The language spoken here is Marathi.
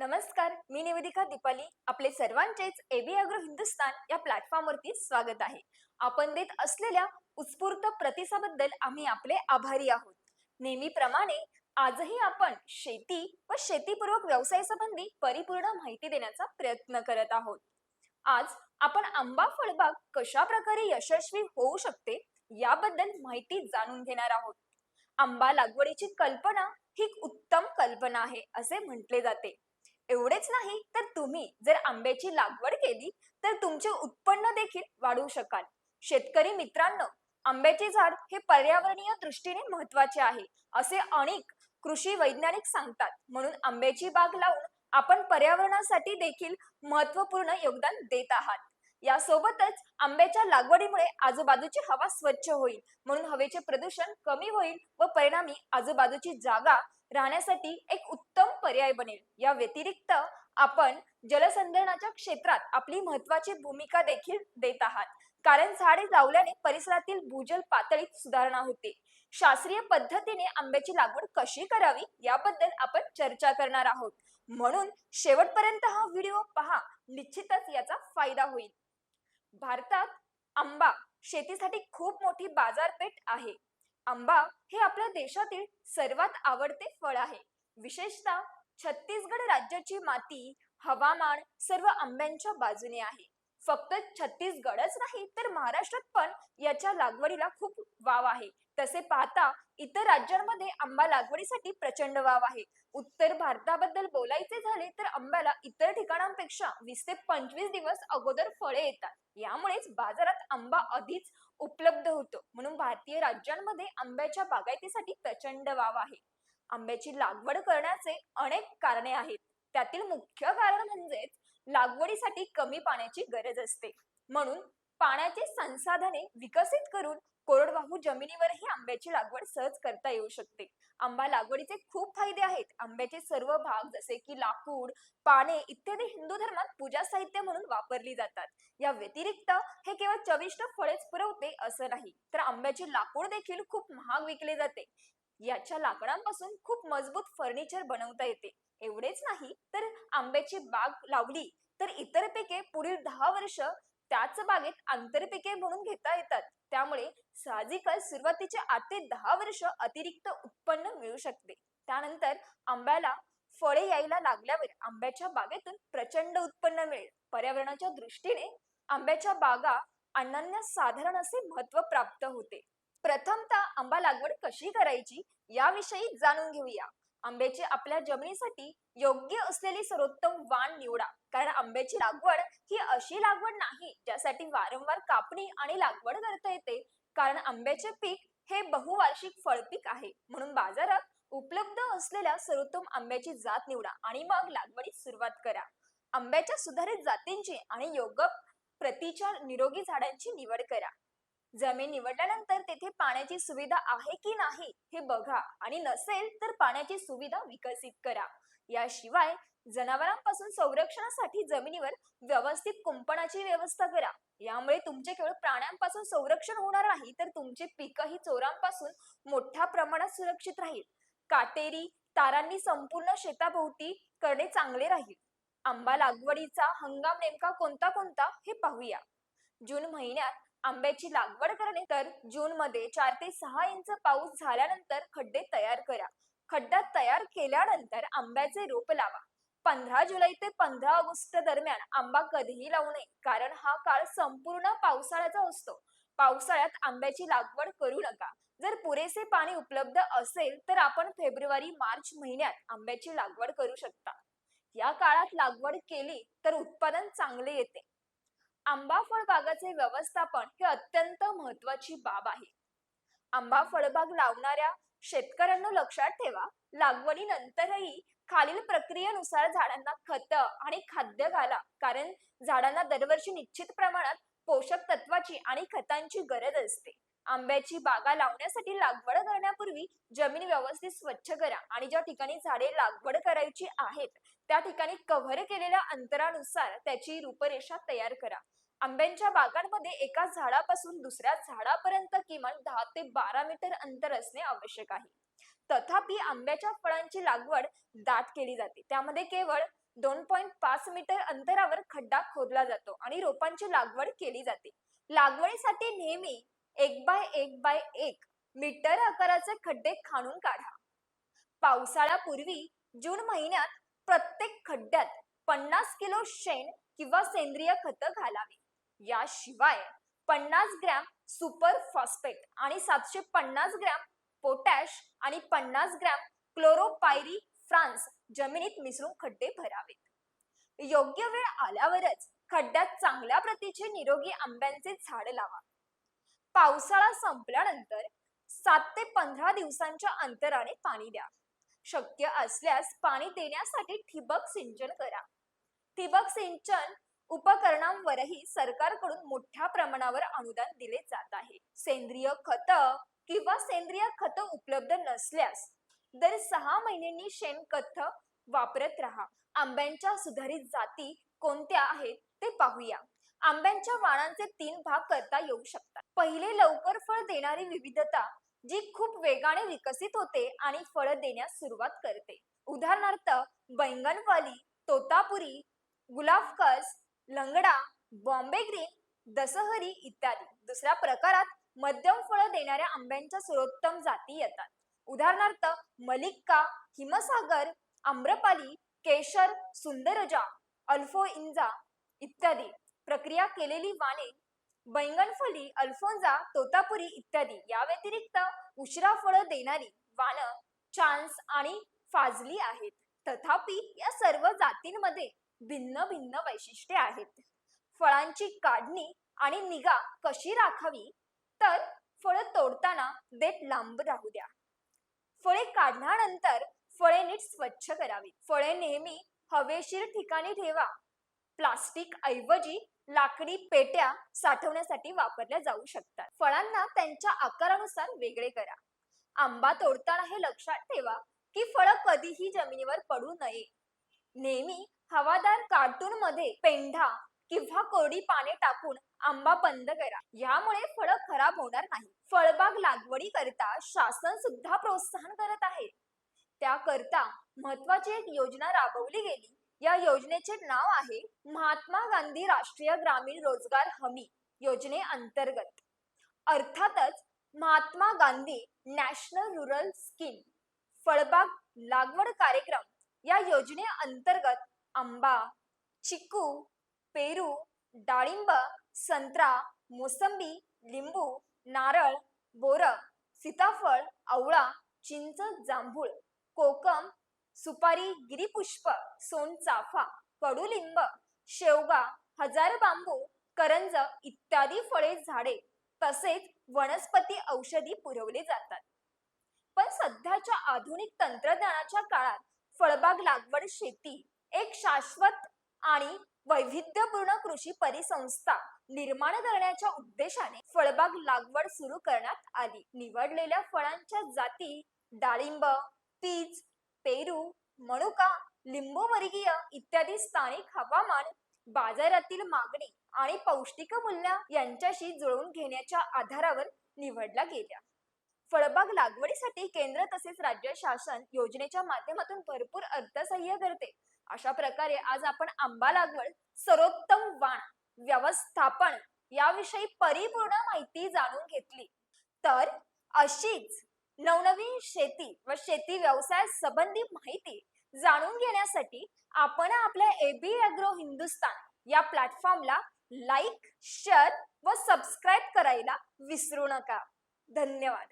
नमस्कार मी निवेदिका दीपाली. आपले सर्वांचेच एबी अग्रो हिंदुस्तान या प्लॅटफॉर्मवरती स्वागत आहे. आपण देत असलेल्या उत्स्फूर्त प्रतिसाबद्दल आम्ही आपले आभारी आहोत. नेहमीप्रमाणे आजही आपण शेती व शेतीपूर्वक व्यवसायासंबंधी परिपूर्ण माहिती देण्याचा प्रयत्न करत आहोत. आज आपण आंबा फळबाग कशा प्रकारे यशस्वी होऊ शकते याबद्दल माहिती जाणून घेणार आहोत. आंबा लागवडीची कल्पना ही उत्तम कल्पना आहे असे म्हटले जाते. एवढेच नाही तर तुम्ही जर आंब्याची लागवड केली तर तुमचे उत्पन्न देखील वाढवू शकाल. शेतकरी मित्रांनो आंब्याचे झाड हे पर्यावरणीय दृष्टीने महत्त्वाचे आहे असे अनेक कृषी वैज्ञानिक सांगतात. म्हणून आंब्याची बाग लावून आपण पर्यावरणासाठी देखील महत्त्वपूर्ण योगदान देत आहात. यासोबतच आंब्याच्या लागवडीमुळे आजूबाजूची हवा स्वच्छ होईल म्हणून हवेचे प्रदूषण कमी होईल व परिणामी आजूबाजूची जागा राहण्यासाठी एक उत्तम पर्याय बनेल. या व्यतिरिक्त आपण जलसंधारणाच्या क्षेत्रात आपली महत्वाची भूमिका देखील देत आहात. कारण झाडे लावल्याने परिसरातील भूजल पातळीत सुधारणा होते. शास्त्रीय पद्धतीने आंब्याची लागवड कशी करावी याबद्दल आपण चर्चा करणार आहोत. म्हणून शेवटपर्यंत हा व्हिडिओ पहा. निश्चितच याचा फायदा होईल. भारतात आंबा शेतीसाठी खूप मोठी बाजारपेठ आहे. आंबा हे आपल्या देशातील सर्वात आवडते फळ आहे. विशेषतः छत्तीसगड राज्याची माती हवामान सर्व आंब्यांच्या बाजूने आहे. फक्त छत्तीसगडच नाही तर महाराष्ट्रात पण याच्या लागवडीला खूप वाव आहे. तसे पाहता इतर राज्यांमध्ये आंबा लागवडीसाठी प्रचंड वाव आहे. उत्तर भारताबद्दल बोलायचे झाले तर आंब्याला इतर ठिकाणांपेक्षा वीस ते पंचवीस दिवस अगोदर फळे येतात. यामुळेच बाजारात आंबा आधीच उपलब्ध होतो. म्हणून भारतीय राज्यांमध्ये आंब्याच्या बागायतीसाठी प्रचंड वाव आहे. आंब्याची लागवड करण्याचे अनेक कारणे आहेत. त्यातील मुख्य कारण म्हणजेच लागवडीसाठी कमी पाण्याची गरज असते. म्हणून पाण्याची संसाधने विकसित करून कोरडवाहू जमिनीवरही आंब्याची लागवड सहज करता येऊ शकते. आंबा लागवडीचे खूप फायदे आहेत. आंब्याचे सर्व भाग जसे की लाकूड पाने इत्यादी हिंदू धर्मात पूजा साहित्य म्हणून वापरली जातात. या व्यतिरिक्त हे केवळ चविष्ट फळेच पुरवते असं नाही तर आंब्याचे लाकूड देखील खूप महाग विकले जाते. याच्या लाकडांपासून खूप मजबूत फर्निचर बनवता येते. एवढेच नाही तर आंब्याची बाग लावली तर इतर पिके पुढील दहा वर्ष त्याच बागेत आंतरपिके म्हणून घेता येतात. त्यामुळे साहजिकच सुरुवातीचे आठ ते दहा वर्ष अतिरिक्त उत्पन्न मिळू शकते. त्यानंतर आंब्याला फळे यायला लागल्यावर आंब्याच्या बागेतून प्रचंड उत्पन्न मिळेल. पर्यावरणाच्या दृष्टीने आंब्याच्या बागा अनन्य साधारण असे महत्त्व प्राप्त होते. प्रथमतः आंबा लागवड कशी करायची याविषयी जाणून घेऊया. आंब्याची आपल्या जमिनीसाठी योग्य असलेली सर्वोत्तम वाण निवडा. कारण आंब्याची लागवड ही अशी लागवड नाही ज्यासाठी वारंवार कापणी आणि लागवड करता येते. कारण आंब्याचे पीक हे बहुवार्षिक फळपीक आहे. म्हणून बाजारात उपलब्ध असलेल्या सर्वोत्तम आंब्याची जात निवडा आणि मग लागवडीस सुरुवात करा. आंब्याच्या सुधारित जातींची आणि योग्य प्रतीच्या निरोगी झाडांची निवड करा. जमीन निवडल्यानंतर तेथे पाण्याची सुविधा आहे की नाही हे बघा. आणि नसेल तर पाण्याची सुविधा विकसित करा. याशिवाय जनावरांपासून संरक्षणासाठी जमिनीवर व्यवस्थित कुंपणाची व्यवस्था करा. यामुळे तुमचे केवळ प्राण्यांपासून संरक्षण होणार नाही तर तुमचे पीकही चोरांपासून मोठ्या प्रमाणात सुरक्षित राहील. काटेरी तारांनी संपूर्ण शेताभोवती करणे चांगले राहील. आंबा लागवडीचा हंगाम नेमका कोणता कोणता हे पाहूया. जून महिन्यात आंब्याची लागवड करणे तर जून मध्ये चार ते सहा इंच पाऊस झाल्यानंतर खड्डे तयार करा. खड्डा तयार केल्यानंतर आंब्याचे रोप लावा. पंधरा जुलै ते पंधरा ऑगस्ट दरम्यान आंबा कधीही लावू नये कारण हा काळ संपूर्ण पावसाळ्याचा असतो. पावसाळ्यात आंब्याची लागवड करू नका. जर पुरेसे पाणी उपलब्ध असेल तर आपण फेब्रुवारी मार्च महिन्यात आंब्याची लागवड करू शकता. या काळात लागवड केली तर उत्पादन चांगले येते. आंबा फळबागाचे व्यवस्थापन हे अत्यंत महत्वाची बाब आहे. आंबा फळबाग लावणाऱ्या शेतकऱ्यांना लक्षात ठेवा लागवडीनंतरही खालील प्रक्रियेनुसार झाडांना खत आणि खाद्य घाला कारण झाडांना दरवर्षी निश्चित प्रमाणात पोषक तत्वाची आणि खतांची गरज असते. आंब्याची बागा लावण्यासाठी लागवड करण्यापूर्वी जमीन व्यवस्थित स्वच्छ करा आणि ज्या ठिकाणी झाडे लागवड करायची आहेत त्या ठिकाणी कव्हर केलेल्या अंतरानुसार त्याची रूपरेषा तयार करा. आंब्यांच्या बागांमध्ये एका झाडापासून दुसऱ्या झाडापर्यंत किमान दहा ते बारा मीटर अंतर असणे आवश्यक आहे. तथापि आंब्याच्या फळांची लागवड दाट केली जाते. त्यामध्ये केवळ दोन पॉईंट पाच मीटर अंतरावर खड्डा खोदला जातो आणि रोपांची लागवड केली जाते. लागवडीसाठी नेहमी एक बाय एक बाय एक मीटर आकाराचे खड्डे खाणून काढा. पावसाळ्यापूर्वी जून महिन्यात प्रत्येक खड्ड्यात पन्नास किलो शेण किंवा सेंद्रिय खत घालावे. याशिवाय पन्नास ग्रॅम सुपर फॉस्फेट आणि सातशे पन्नास ग्रॅम पोटॅश आणि पन्नास ग्रॅम क्लोरोपायरी फ्रान्स जमिनीत मिसळून खड्डे भरावेत. योग्य वेळ आल्यावरच खड्ड्यात चांगल्या प्रतीचे निरोगी आंब्यांचे झाड लावा. पावसाळा संपल्यानंतर सात ते पंधरा दिवसांच्या अंतराने पाणी द्या. शक्य असल्यास पाणी देण्यासाठी ठिबक सिंचन करा. ठिबक सिंचन उपकरणांवरही सरकारकडून मोठ्या प्रमाणावर अनुदान दिले जात आहे. सेंद्रिय खत किंवा सेंद्रिय खत उपलब्ध नसल्यास दर सहा महिन्यांनी शेणखत वापरत राहा. आंब्यांच्या सुधारित जाती कोणत्या आहेत ते पाहूया. आंब्यांच्या वाणांचे तीन भाग करता येऊ शकतात. पहिले लवकर फळ देणारी विविधता जी खूप वेगाने विकसित होते आणि फळ देण्यास सुरुवात करते. उदाहरणार्थ बैंगनवाली तोतापुरी गुलाबकस लंगडा बॉम्बे ग्रीन दसहरी इत्यादी. दुसऱ्या प्रकारात मध्यम फळं देणाऱ्या आंब्यांच्या सर्वोत्तम जाती येतात. उदाहरणार्थ मलिक्का हिमसागर आम्रपाली केशर सुंदरजा अल्फो इंजा इत्यादी. प्रक्रिया केलेली वाणे बैंगनफली अल्फोंजा तोतापुरी इत्यादी या व्यतिरिक्त उशिरा फळं देणारी वाण चान्स आणि फाजली आहेत. तथापि या सर्व जातींमध्ये भिन्न भिन्न वैशिष्ट्ये आहेत. फळांची काढणी आणि निगा कशी राखावी? तर फळं तोडताना देठ लांब राहू द्या. फळे काढल्यानंतर फळे नीट स्वच्छ करावी. फळे नेहमी हवेशीर ठिकाणी ठेवा. प्लास्टिक ऐवजी लाकडी पेट्या साठवण्यासाठी वापरल्या जाऊ शकतात. फळांना त्यांच्या आकारानुसार वेगळे करा. आंबा तोडताना हे लक्षात ठेवा की फळं कधीही जमिनीवर पडू नये. नेहमी हवादार कार्टून मध्ये पेंढा किंवा कोरडी पाने टाकून आंबा बंद करा. यामुळे फळं खराब होणार नाही. फळबाग लागवडी करता शासन सुद्धा प्रोत्साहन करत आहे. त्याकरता महत्वाची एक योजना राबवली गेली. या योजनेचे नाव आहे महात्मा गांधी राष्ट्रीय ग्रामीण रोजगार हमी योजने अंतर्गत. अर्थातच Mahatma Gandhi national rural scheme फळबाग लागवड कार्यक्रम या योजने अंतर्गत आंबा चिकू पेरू डाळिंब संत्रा मोसंबी लिंबू नारळ बोर सीताफळ आवळा चिंच जांभूळ कोकम सुपारी गिरीपुष्प सोनचाफा कडुलिंब शेवगा हजार बांबू करंज इत्यादी फळे झाडे तसेच वनस्पती औषधी पुरवले जातात. पण सध्याच्या आधुनिक तंत्रज्ञानाच्या काळात फळबाग लागवड शेती एक शाश्वत आणि वैविध्यपूर्ण कृषी परिसंस्था निर्माण करण्याच्या उद्देशाने फळबाग लागवड सुरू करण्यात आली. निवडलेल्या फळांच्या जाती डाळिंब पीच पेरू मनुका लिंबू वर्गीय इत्यादी स्थानिक हवामान बाजारातील मागणी आणि पौष्टिक मूल्य यांच्याशी जुळवून घेण्याच्या आधारावर निवडल्या गेल्या. फळबाग लागवडीसाठी केंद्र तसेच राज्य शासन योजनेच्या माध्यमातून भरपूर अर्थसहाय्य करते. अशा प्रकारे आज आपण आंबा लागवड सर्वोत्तम वाण व्यवस्थापन याविषयी परिपूर्ण माहिती जाणून घेतली. तर अशीच नवनवीन शेती व शेती व्यवसाय संबंधी माहिती जाणून घेण्यासाठी आपण आपल्या एबी अॅग्रो हिंदुस्तान या प्लॅटफॉर्मला लाईक शेअर व सबस्क्राईब करायला विसरू नका. धन्यवाद.